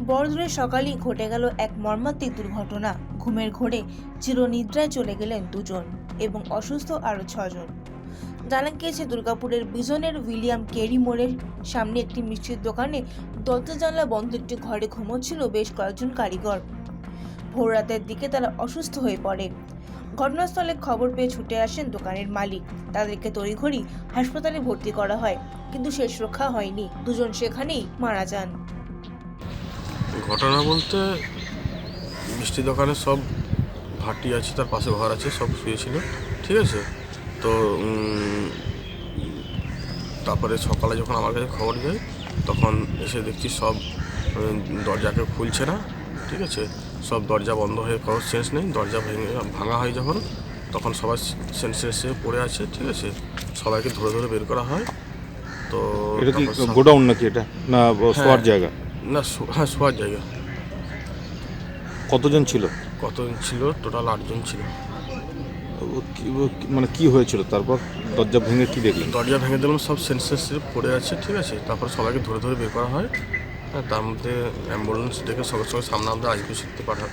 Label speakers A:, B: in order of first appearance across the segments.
A: বড়দূরের সকালেই ঘটে গেল এক মর্মান্তিক দুর্ঘটনা। ঘুমের ঘোরে চিরনিদ্রায় চলে গেলেন দুজন এবং অসুস্থ আরও ছজন। জানা গিয়েছে, দুর্গাপুরের বিজনের উইলিয়াম কেরি মোড়ের সামনে একটি মিষ্টির দোকানে দরজা জানলা বন্ধ, একটি ঘরে ঘুমোচ্ছিল বেশ কয়েকজন কারিগর। ভোর রাতের দিকে তারা অসুস্থ হয়ে পড়ে। ঘটনাস্থলে খবর পেয়ে ছুটে আসেন দোকানের মালিক। তাদেরকে তড়িঘড়ি হাসপাতালে ভর্তি করা হয়, কিন্তু শেষ রক্ষা হয়নি। দুজন সেখানেই মারা যান।
B: ঘটনা বলতে মিষ্টি দোকানে সব ভাটি আছে তার পাশে ঘর আছে সব শুয়েছিল ঠিক আছে? তো তারপরে সকালে যখন আমার কাছে খবর যায় তখন এসে দেখছি সব দরজাকে খুলছে না ঠিক আছে? সব দরজা বন্ধ হয়ে কোনো সেন্স নেই দরজা ভেঙে ভাঙা হয় যখন তখন সবাই সেন্সেসে পড়ে আছে ঠিক আছে? সবাইকে ধরে ধরে বের করা হয় তো
C: গোডাউন নাকি এটা? না শোয়ার জায়গা?
B: না হ্যাঁ শোয়ার জায়গা।
C: কতজন ছিল?
B: কতজন ছিল? টোটাল আটজন ছিল।
C: ও কি- ও কি- মানে কি হয়েছিল? তারপর দরজা ভেঙে কি দেখলেন?
B: দরজা ভেঙে দিলাম সব সেন্সেসে পড়ে আছে ঠিক আছে? তারপর সবাইকে ধরে ধরে বের করা হয়। হ্যাঁ তার মধ্যে অ্যাম্বুলেন্স ডেকে সঙ্গে সঙ্গে সামনে আমাদের আজকে শিখতে পাঠা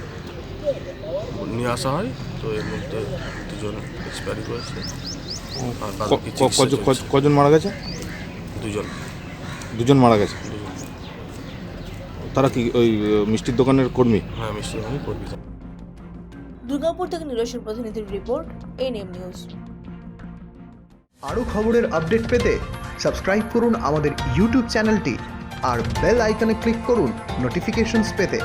B: নিয়ে আসা হয়। তো এর মধ্যে দুজন এক্সপায়ারি করেছে। আর বাকি
C: ক-
B: চিকিৎসা
C: কজন-
B: চলছে।
C: কজন মারা গেছে?
B: দুজন।
C: দুজন মারা গেছে?
B: দুজন।
C: তারা কি ওই মিষ্টির দোকানের কর্মী?
B: হ্যাঁ মিষ্টির দোকানের কর্মী।
A: দুর্গাপুর থেকে নিরসের প্রতিনিধির রিপোর্ট এনএম নিউজ
D: আরও খবরের আপডেট পেতে সাবস্ক্রাইব করুন আমাদের ইউটিউব চ্যানেলটি আর বেল আইকনে ক্লিক করুন নোটিফিকেশনস পেতে।